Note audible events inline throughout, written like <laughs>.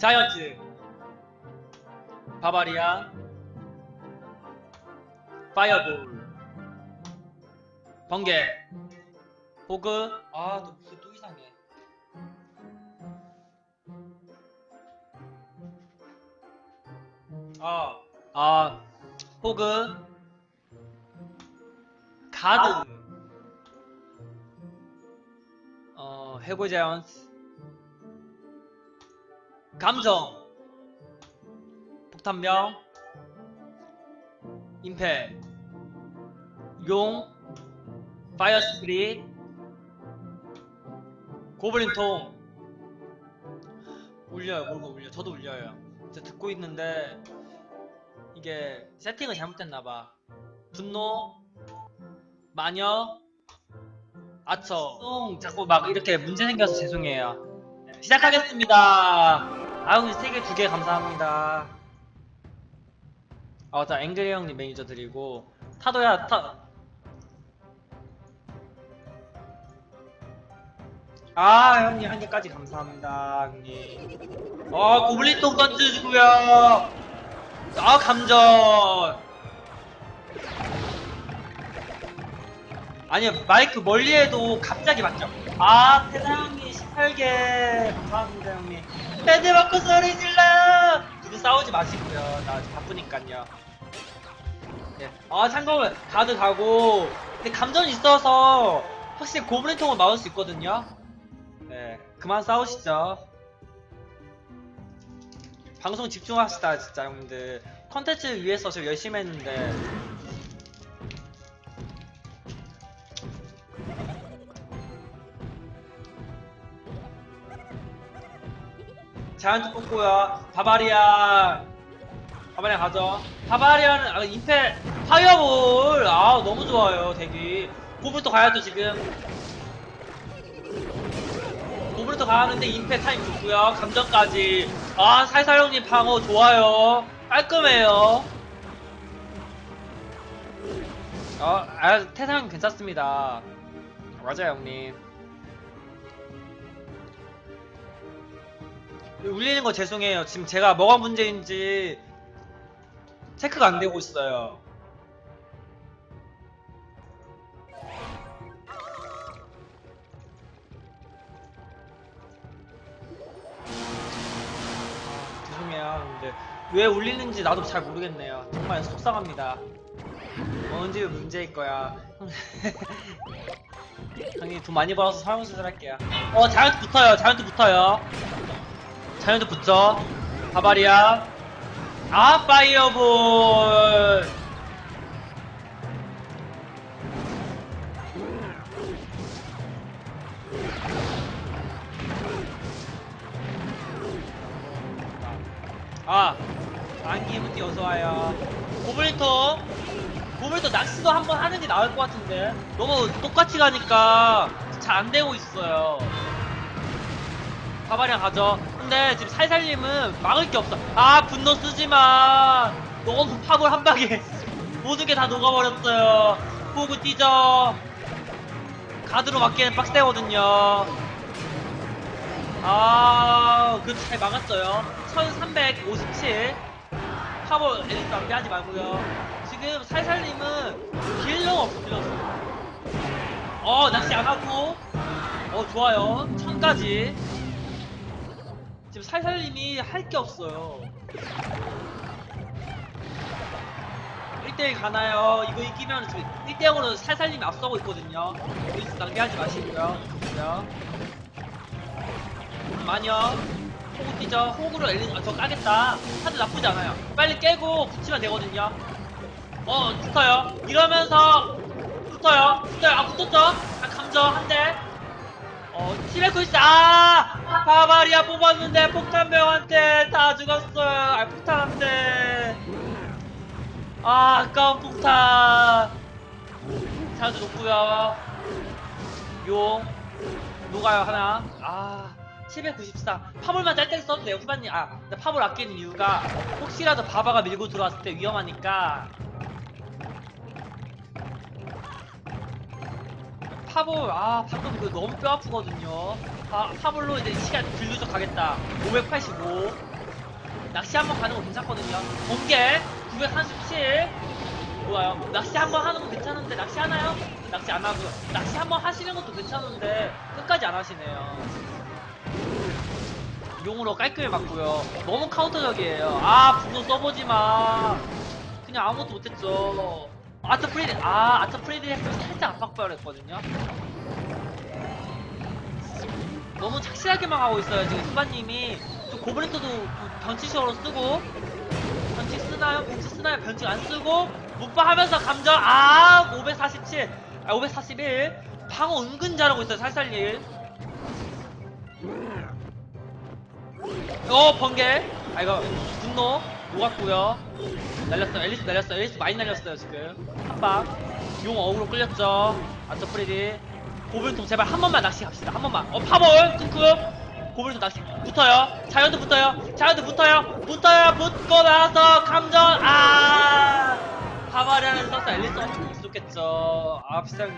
자이언츠. 바바리안 파이어볼. 번개. 호그. 아또 무슨 또 이상해. 아, 아, 호그, 가드, 어, 해고 자이언스, 감정, 폭탄병, 임페, 용, 파이어 스피릿, 고블린통, 울려요, 뭔가 울려. 저도 울려요. 저 듣고 있는데 이게 세팅을 잘못했나봐. 분노, 마녀, 아처, 똥 자꾸 막 이렇게 문제 생겨서 죄송해요. 네, 시작하겠습니다. 아유 세개 두 개 감사합니다. 아 맞다 앵그리 형님 매니저 드리고 타도야 타. 아 형님 한 개까지 감사합니다 형님. 어 고블린 똥 던져주고요. 아 감전. 아니요 마이크 멀리 해도 갑자기 맞죠? 아 태사 형님 18개 감사합니다 형님 헤드 맞고 소리 질러! 두분 싸우지 마시고요. 나 바쁘니까요. 네. 아 참고로 가드 가고. 근데 감전이 있어서 확실히 고블린 통을 막을 수 있거든요. 네 그만 싸우시죠. 방송 집중합시다 진짜 형님들. 컨텐츠 위해서 저 열심히 했는데 자이언트 뽑고요. 바바리안. 바바리안 가죠. 바바리안은, 아, 임페, 파이어볼. 아, 너무 좋아요, 대기. 고블도 가야죠, 지금. 고블도 가야 하는데, 임페 타임 좋고요. 감정까지. 아, 살살 형님 방어 좋아요. 깔끔해요. 어, 아, 태상 괜찮습니다. 맞아요, 형님. 울리는 거 죄송해요. 지금 제가 뭐가 문제인지 체크가 안 되고 있어요. 아, 죄송해요. 근데 왜 울리는지 나도 잘 모르겠네요. 정말 속상합니다. 뭔지 문제일 거야. <laughs> 형님 돈 많이 벌어서 사용수술 할게요. 어 자이언트 붙어요. 자이언트 붙어요. 자이언트 붙죠. 바바리아. 아 파이어볼. 아 안기무티 어서와요. 고블린통. 고블린통 낚시도 한번 하는 게 나을 것 같은데 너무 똑같이 가니까 잘 안 되고 있어요. 가바리랑 가죠. 근데 지금 살살님은 막을 게 없어. 아 분노 쓰지마. 너무 팝을 한 방에 <laughs> 모든 게 다 녹아버렸어요. 호구 뛰죠. 가드로 막기에는 빡세거든요. 아, 그 잘 막았어요. 1357. 파워 엘리트 낭비하지 말고요. 지금 살살님은 딜러가 없어, 딜러. 어, 낚시 안 하고. 어, 좋아요. 천까지. 지금 살살님이 할 게 없어요. 1대1 가나요? 이거 이기면 지금 1대0으로 살살님이 앞서고 있거든요. 일스 낭비하지 마시고요. 그죠? 마녀. 호구 뛰죠. 호구로 엘리, 아, 저 까겠다. 하도 나쁘지 않아요. 빨리 깨고 붙이면 되거든요. 어, 붙어요. 이러면서 붙어요. 붙어요. 아, 붙었죠? 아, 감정 한 대. 어, 티레쿠스, 아! 바바리아 뽑았는데 폭탄병한테 다 죽었어요. 아, 폭탄한테. 아, 아까운 폭탄. 자주 놓고요. 용. 녹아요, 하나. 아, 794. 파볼만 짤짤 써도 돼요, 후반님. 아, 근데 파볼 아끼는 이유가 혹시라도 바바가 밀고 들어왔을 때 위험하니까. 파볼, 아, 방금 그 너무 뼈 아프거든요. 아, 파볼로 이제 시간 딜루적 가겠다. 585. 낚시 한번 가는 거 괜찮거든요. 번개 937 좋아요. 낚시 한번 하는 거 괜찮은데 낚시 하나요? 낚시 안 하고요. 낚시 한번 하시는 것도 괜찮은데 끝까지 안 하시네요. 용으로 깔끔히 맞고요. 너무 카운터적이에요. 아 분노 써보지 마. 그냥 아무것도 못했죠. 아트 프리드 아 아트 프리드 했으면 살짝 압박벌했거든요. 너무 착실하게만 하고 있어요. 지금 후반님이 좀 고블린터도 변치식으로 쓰고 변치 쓰나요? 변치 쓰나요? 변치 안 쓰고 문파하면서 감정 아 547, 아 541 방어 은근 잘하고 있어요. 살살일. 어 번개. 아 이거 분노 녹았고요. 날렸어요. 앨리스 날렸어요. 앨리스 많이 날렸어요 지금. 한 방. 용 어그로 끌렸죠. 아트 프리디. 고블통 제발 한 번만 낚시 갑시다. 한 번만. 어 파볼 뚱뚱. 고블통 낚시 붙어요. 자이언트 붙어요. 자이언트 붙어요. 붙어요. 붙고 나서 감전 아 파바리안을 써서 앨리스 엄청 있었겠죠. 아 비싼.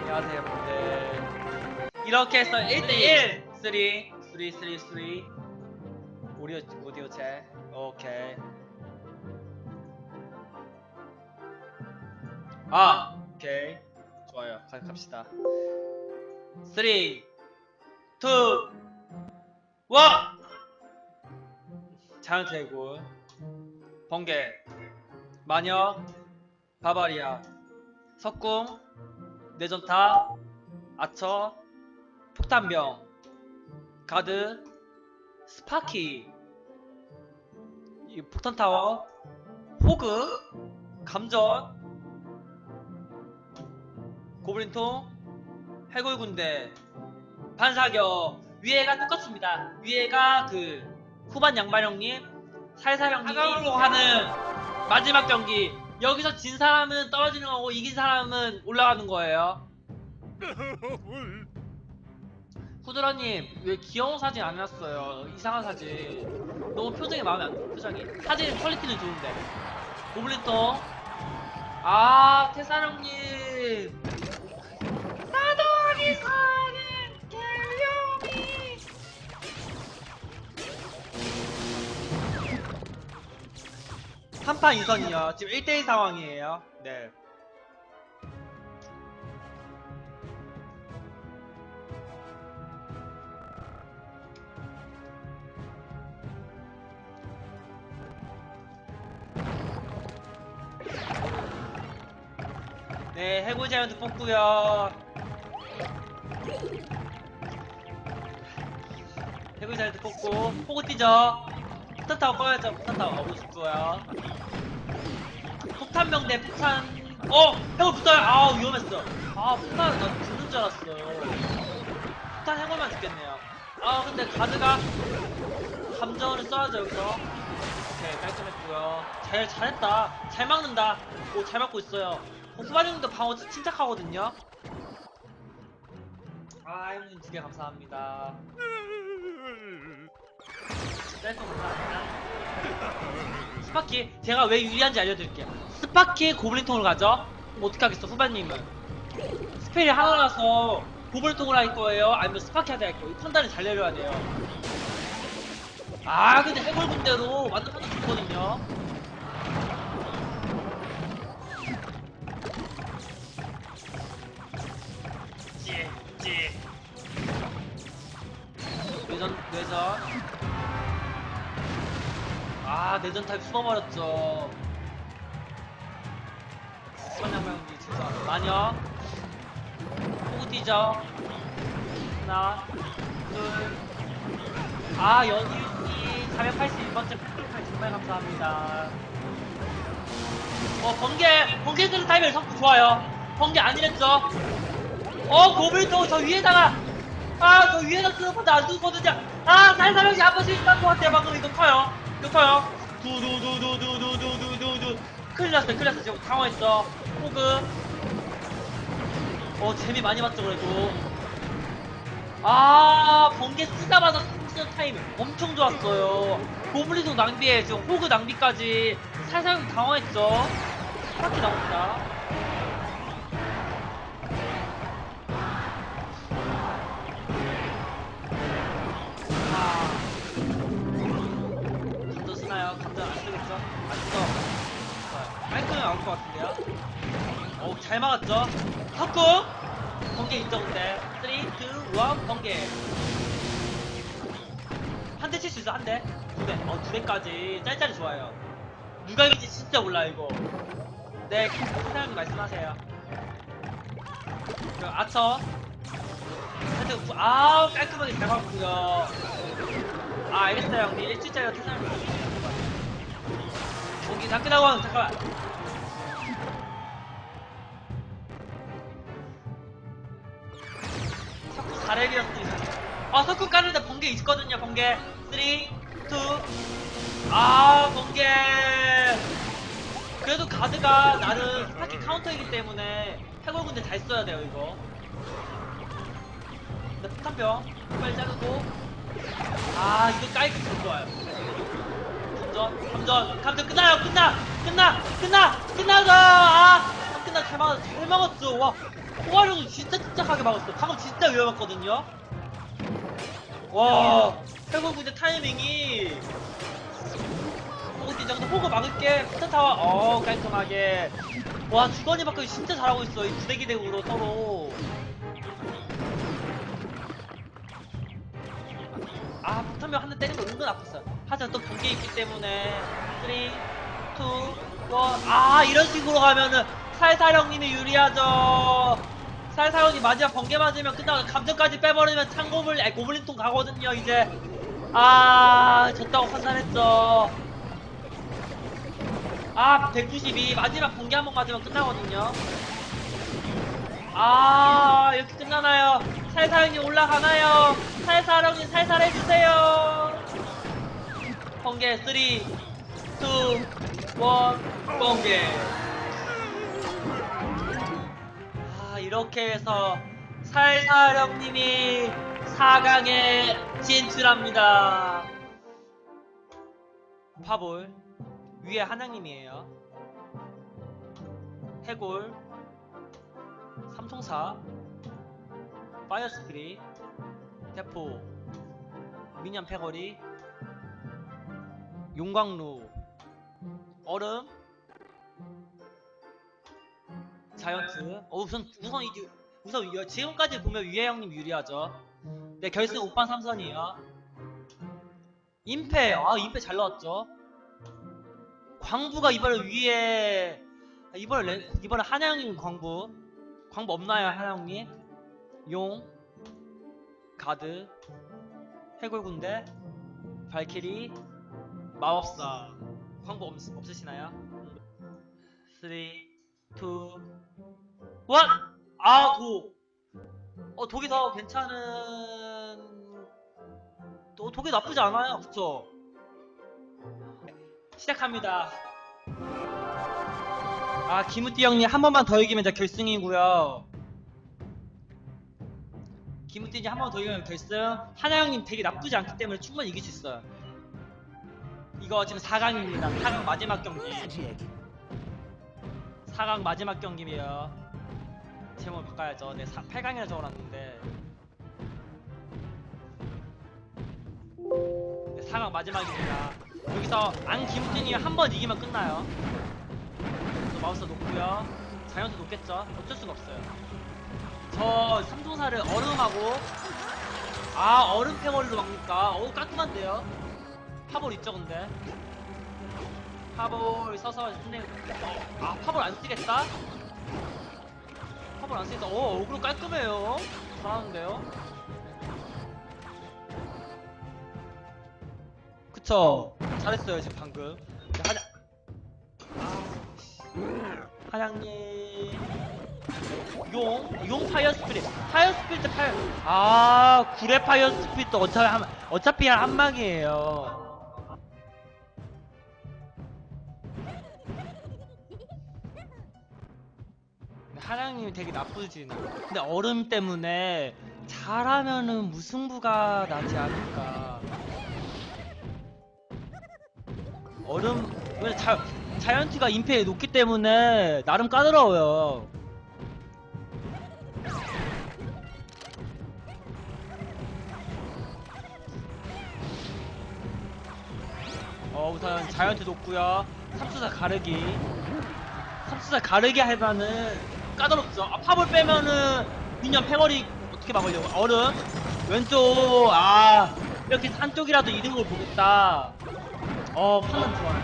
안녕하세요 분들. 이렇게 해서 1대1 3 3 3 3 오디오 오디오 체 오케이. 아 오케이. 좋아요. 가, 갑시다. 3 2 1 자연트 해골 번개. 마녀 바바리아. 석궁. 내전타. 아처. 폭탄병. 가드 스파키. 이 폭탄 타워. 호그. 감전. 고블린통. 해골 군대. 반사격. 위에가 똑같습니다. 위에가 그 후반 양반형님 살살 형님이 사강으로 하는 마지막 경기. 여기서 진 사람은 떨어지는 거고 이긴 사람은 올라가는 거예요 <laughs> 후드라님 왜 귀여운 사진 안 해놨어요. 이상한 사진. 너무 표정이 마음에 안 들어 표정이. 사진 퀄리티는 좋은데. 고블린통 아 태사령님. 나도 어디 사는 개룡이 한판 이선이요. 지금 1대1 상황이에요. 네 네, 해골 자이언트 뽑고요. 해골 자이언트 뽑고 포고 뛰죠. 폭탄 타워 꺼야죠. 폭탄 타워 어우 죽어요. 폭탄병 대 폭탄. 어, 해골 붙어요. 아, 위험했어. 아, 폭탄 나 죽는 줄 알았어요. 폭탄 해골만 죽겠네요. 아, 근데 가드가 감정을 써야죠 여기서. 오케이 깔끔했고요. 잘 잘했다. 잘 막는다. 오 잘 막고 있어요. 어, 후반형도 방어 침착하거든요. 아 형님 두 개 감사합니다. 셀프 감사합니다. 스파키 제가 왜 유리한지 알려드릴게요. 스파키 고블린통을 가죠. 그럼 어떻게 하겠어 후반님은? 스펠이 하나라서 고블린통을 할 거예요. 아니면 스파키 하자 할 거예요. 이 판단을 잘 내려야 돼요. 아 근데 해골 군대로 완전 판단 좋거든요. 내전. 아, 내전 타입 숨어버렸죠. 선양명기 진짜. 마녀. 호구 뛰죠. 하나, 둘. 아, 연유님 481번째 팩트로팔 정말 감사합니다. 어, 번개, 번개 들은 타입이 성부 좋아요. 번개 아니랬죠? 어 고블도 저 위에다가 아저 위에다 쓰는건데 안 죽거든요 아 살살형이 한 번씩 있는 것 같아요. 방금 이거 커요. 이거 커요. 두두두두두두두두두 큰일 났어 큰일 났어 지금 당황했어. 호그. 어 재미 많이 봤죠 그래도. 아 번개 쓰자마자 쓰는 타임 엄청 좋았어요. 고블린도 낭비에 지금 호그 낭비까지. 살살형 당황했죠 이렇게 나옵니다 나올 것 같은데요? 어우, 잘 막았죠? 석궁! 번개 있죠, 근데. 3, 2, 1, 번개. 한 대 칠 수 있어, 한 대. 두 대. 어, 두 대까지. 짤짤이 좋아요. 누가 이길지 진짜 몰라, 이거. 네, 사장님 말씀하세요. 그, 아처. 하여튼, 구- 아우, 깔끔하게 잘 막고요. 아, 알겠어요, 형님. 일주일짜리 태산을 거기 다 끝나고, 잠깐만. 석구 잘해결했습니다. 아, 석구 까는데 번개 있거든요, 번개. 3, 2, 아, 번개. 그래도 가드가 나름 스타킹 카운터이기 때문에 해골 군대 잘 써야 돼요, 이거. 근데 폭탄병 빨리 자르고. 아, 이거 깔끔 좀 좋아요. 감전, 감전, 감전 끝나요, 끝나, 끝나, 끝나, 끝나자. 아, 아, 끝나 잘 막았어, 잘 막았어. 와, 호화력도 진짜 침착하게 막았어. 방금 진짜 위험했거든요. 와, 해골 군대 타이밍이. 호그 뛰자. 근데 호그 막을게. 포탄타워. 어, 깔끔하게. 와, 주건이 바꿔 진짜 잘하고 있어. 이 부대기 대우로 서로. 아, 폭탄병 한대 때리는 거 은근 아팠어요. 하지만 또 번개 있기 때문에 3, 2, 1. 아, 이런 식으로 가면은 살살 형님이 유리하죠. 살살 형님 마지막 번개 맞으면 끝나고 감정까지 빼버리면 창고물, 아니, 고블린통 가거든요, 이제. 아, 졌다고 판단했죠. 아, 192. 마지막 번개 한 번 맞으면 끝나거든요. 아, 이렇게 끝나나요? 살살형님 올라가나요? 살살형님 살살 해주세요. 번개 3, 2, 1, 번개. 이렇게 해서 살살형님이 4강에 진출합니다. 파볼 위에 한양님이에요. 해골 삼총사 파이어 스피릿 대포 미니언 패거리 용광로 얼음 자이언트. 어 우선 우선 이 우선 이- 지금까지 보면 위에 형님 유리하죠. 네 결승 5판 3선이에요. 임페 아 임페 잘 나왔죠. 광부가 이번에 위에 아, 이번에 렌- 이번에 한양님 광부. 광부 없나요 한양님? 용 가드 해골군대 발키리 마법사. 광부 없, 없으시나요? 3 2 1 아! 독! 어 독이 더 괜찮은 또 독이 나쁘지 않아요. 그쵸? 시작합니다. 아 김우띠 형님 한 번만 더 이기면 이제 결승이고요. 김우띠 형님 한 번 더 이기면 결승. 하나 형님 되게 나쁘지 않기 때문에 충분히 이길 수 있어요. 이거 지금 4강입니다. 4강 마지막 경기. 4강 마지막 경기예요 제목 바꿔야죠. 네 8강이라 적어놨는데. 네, 4강 마지막입니다. 여기서 안 김우띠님이 한 번 이기면 끝나요. 또 마우스 놓고요. 자이언트 놓겠죠? 어쩔 수가 없어요. 저 삼총사를 얼음하고 아 얼음 패거리로 막니까? 어우 깔끔한데요? 파볼 있죠 근데? 파볼 서서 어, 아 파볼 안 쓰겠다 파볼 안 쓰겠다 어 얼굴 깔끔해요. 잘하는데요? 그쵸. 잘했어요 지금 방금. 하냐 아, 하양님. 용, 용 파이어 스피릿. 파이어 스피릿 파이어. 아 구레 파이어 스피릿도 어차피 한, 어차피 한 망이에요 하양님이 되게 나쁘진 근데 얼음 때문에 잘하면은 무승부가 나지 않을까. 얼음 왜 자, 자이언트가 임페에 놓기 때문에 나름 까다로워요. 어 우선 자이언트 놓고요. 삼수사 가르기. 진짜 가르게 하면은 까다롭죠. 아, 팝을 빼면은 미니언 패거리 어떻게 막으려고? 얼음 왼쪽 아 이렇게 한쪽이라도 이득을 보겠다. 어 판단 좋아요.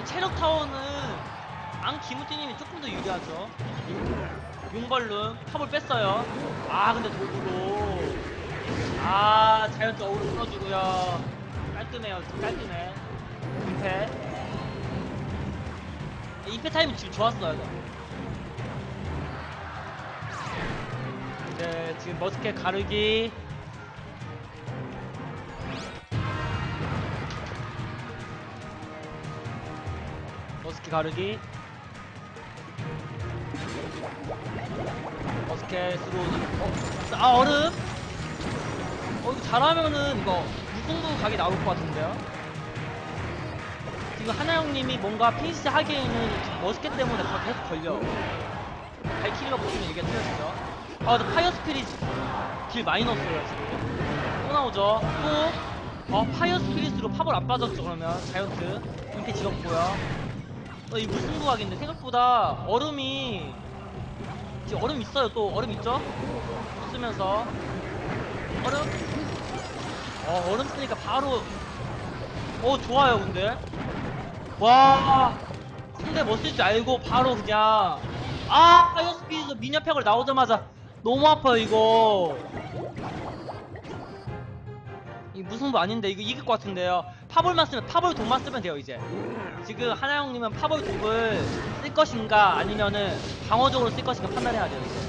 이 체력 타워는 안 김우띠님이 조금 더 유리하죠. 용벌룬 팝을 뺐어요. 아 근데 도구로 아 자연적 어우를 풀어주고요. 깔끔해요. 깔끔해. 임패. 임패 타임이 지금 좋았어요. 네, 지금 머스켓 가르기. 머스켓 가르기. 머스켓으로. 어, 아, 얼음? 어, 이거 잘하면은 이거 무승부 각이 나올 것 같은데요? 지금 하나 형님이 뭔가 피니시 하기에는 머스켓 때문에 다 계속 걸려. 발키리가 보시면 이게 틀려지죠. 아, 근데 파이어 스피릿 길 많이 넣었어요, 지금. 또 나오죠. 또, 어, 파이어 스피릿으로 팝을 안 빠졌죠, 그러면. 자이언트. 이렇게 찍었고요. 어, 이 무슨 구각인데, 생각보다 얼음이, 지금 얼음 있어요, 또. 얼음 있죠? 쓰면서. 얼음? 어, 얼음 쓰니까 바로, 어, 좋아요, 근데. 와, 뭐쓸줄 알고 바로 그냥. 아 파이어 스피드 미녀 팩을 나오자마자 너무 아파요 이거. 이 무승부 아닌데 이거 이길 것 같은데요. 파볼만 쓰면 파볼 돈만 쓰면 돼요 이제. 지금 하나 형님은 파볼 돈을 쓸 것인가 아니면은 방어적으로 쓸 것인가 판단해야 돼요 이제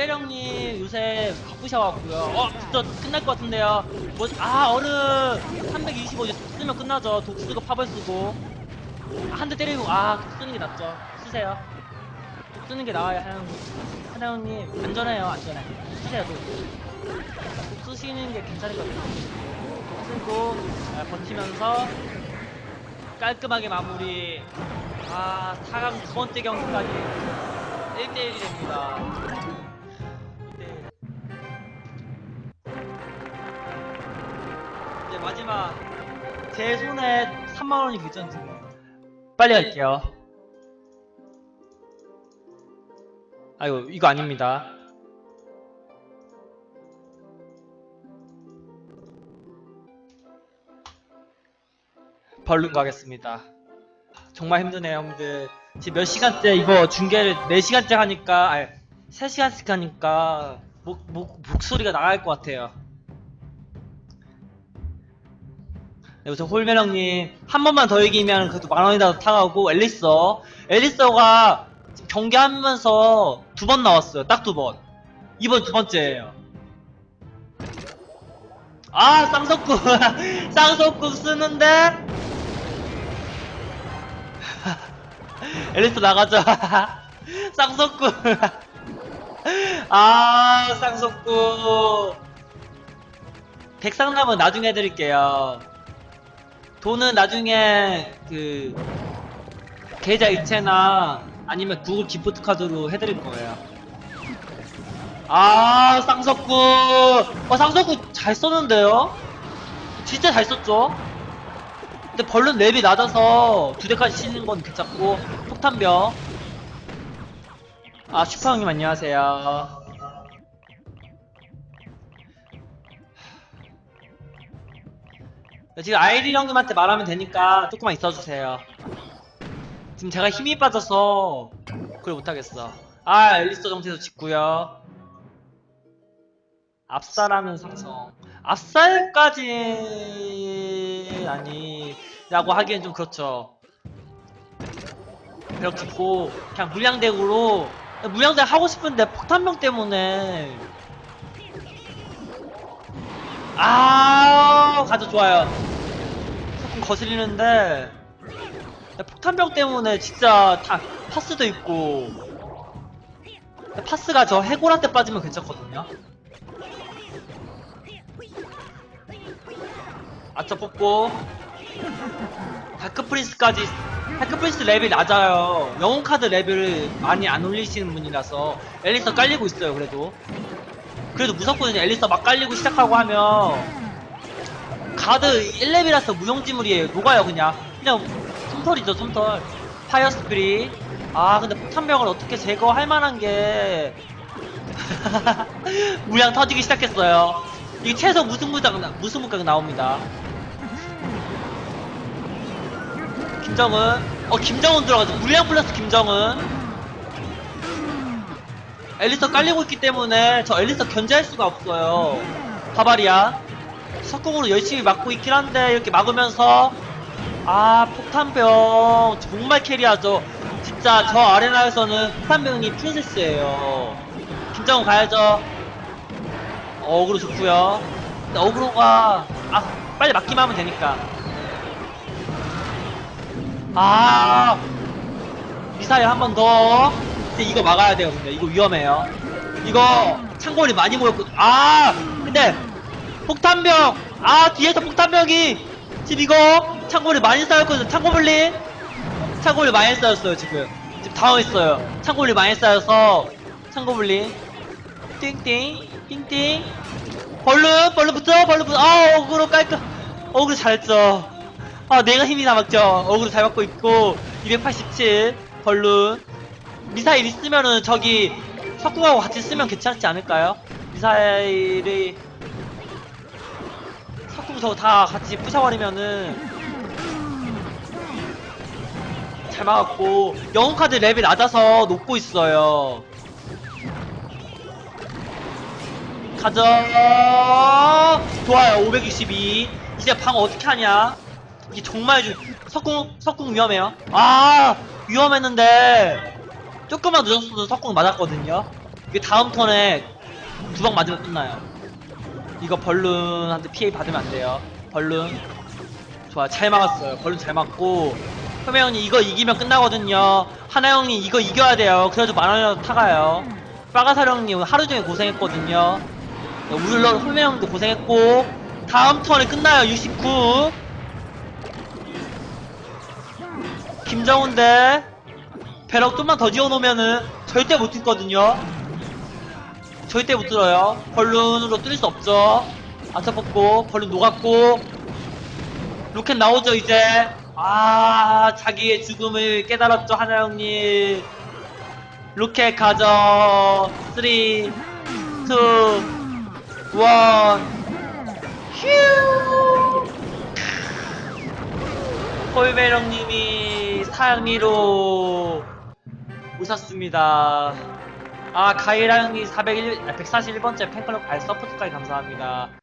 형님 요새 바쁘셔갖고요. 어, 진짜 끝날 것 같은데요. 뭐, 아, 얼음 325 이제 쓰면 끝나죠. 독 쓰고 파벌 쓰고. 한 대 때리고, 아, 독 쓰는 게 낫죠. 쓰세요. 독 쓰는 게 나아요, 하나 형님. 하나 형님, 안전해요, 안전해. 쓰세요, 독. 독 쓰시는 게 괜찮을거든요. 독 쓰고, 아, 버티면서 깔끔하게 마무리. 아, 4강 두 번째 경기까지 1대1이 됩니다. 제 손에 3만 원이 결정지. 빨리 갈게요. 아이고 이거 아닙니다. 벌룬 가겠습니다. 정말 힘드네요, 형들. 지금 몇 시간째 이거 중계를 4시간째 하니까, 아니, 3시간씩 하니까, 목, 목, 목소리가 나갈 것 같아요. 네, 우선 홀맨 형님, 한 번만 더 이기면 그래도 만 원이라도 타가고, 앨리서. 앨리서가 지금 경기하면서 두 번 나왔어요. 딱 두 번. 이번 두 번째예요. 아, 쌍석구. <laughs> 쌍석구 쓰는데? <laughs> 앨리스 나가자. <laughs> 쌍석구. 아, 쌍석구. 백상남은 나중에 해드릴게요. 돈은 나중에 그 계좌 이체나 아니면 구글 기프트 카드로 해드릴 거예요. 아, 쌍석구. 어, 쌍석구 잘 썼는데요? 진짜 잘 썼죠? 근데 벌룬 랩이 낮아서 두 대까지 치는 건 괜찮고 폭탄병 아 슈퍼 형님 안녕하세요 지금 아이리 형님한테 말하면 되니까 조금만 있어주세요. 지금 제가 힘이 빠져서 그걸 못하겠어. 아 앨리스터 정체도 짓고요. 압살하는 상성. 압살까지 아니라고 하기엔 좀 그렇죠. 벽 짓고 그냥 물량덱으로 물량덱 하고 싶은데 폭탄병 때문에 아 가져 좋아요. 조금 거슬리는데 폭탄병 때문에 진짜 다 파스도 있고 파스가 저 해골한테 빠지면 괜찮거든요. 아차 뽑고 다크 프린스까지 다크 프린스 레벨이 낮아요. 영웅 카드 레벨을 많이 안 올리시는 분이라서 앨리스 깔리고 있어요 그래도 그래도 무섭거든요. 앨리스터 막 깔리고 시작하고 하면 가드 1렙이라서 무용지물이에요. 녹아요 그냥. 그냥 솜털이죠 솜털. 파이어 스피릿. 아 근데 폭탄병을 어떻게 제거할 만한 게 <laughs> 무양 터지기 시작했어요. 이 최소 무승부각 나- 무승부각 나옵니다. 김정은 어 김정은 들어가죠. 물량 플러스 김정은. 앨리스터 깔리고 있기 때문에 저 앨리스터 견제할 수가 없어요. 바바리아. 석궁으로 열심히 막고 있긴 한데 이렇게 막으면서 아 폭탄병 정말 캐리하죠. 진짜 저 아레나에서는 폭탄병이 프린세스예요. 김정은 가야죠. 어그로 좋고요. 근데 어그로가 아 빨리 막기만 하면 되니까. 아 미사일 한 번 더. 근데 이거 막아야 되거든요. 이거 위험해요. 이거 창고리 많이 모였거든. 아 근데 폭탄병 아 뒤에서 폭탄병이 지금 이거 창고리 많이 쌓였거든요. 창고블리 창고리 많이 쌓였어요 지금. 지금 당황했어요. 창고리 많이 쌓여서 창고블리 띵띵 띵띵 벌룬 벌룬 붙어 벌룬 붙어 아 어그로 깔끔 어그로 잘했죠 아 내가 힘이 남았죠 어그로 잘 받고 있고 287 벌룬 미사일 있으면은 저기 석궁하고 같이 쓰면 괜찮지 않을까요? 미사일이 석궁 저거 다 같이 부셔버리면은 잘 막았고 영웅카드 랩이 낮아서 높고 있어요. 가자. 좋아요. 562 이제 방 어떻게 하냐? 이게 정말 좀 석궁 석궁 위험해요. 아 위험했는데 조금만 늦었어도 석궁 맞았거든요. 이게 다음 턴에 두 방 맞으면 끝나요. 이거 벌룬한테 피해 받으면 안 돼요. 벌룬. 좋아 잘 막았어요. 벌룬 잘 막고. 흐메 형님 이거 이기면 끝나거든요. 하나 형님 이거 이겨야 돼요. 그래도 만원이라도 타가요. 빠가사리 형님 하루 종일 고생했거든요. 물론 홀메 형도 고생했고. 다음 턴에 끝나요 69 김정훈 대 배럭 좀만 더 지어놓으면은 절대 못 뚫거든요. 절대 못 뚫어요. 벌룬으로 뚫을 수 없죠. 아차 뽑고 벌룬 녹았고. 로켓 나오죠 이제. 아 자기의 죽음을 깨달았죠 하나 형님. 로켓 가져 3 2 원. 휴. 홀메령님이 사양리로 오셨습니다. 아, 가이라 형님 401, 141번째 팬클럽 알 서포트까지 감사합니다.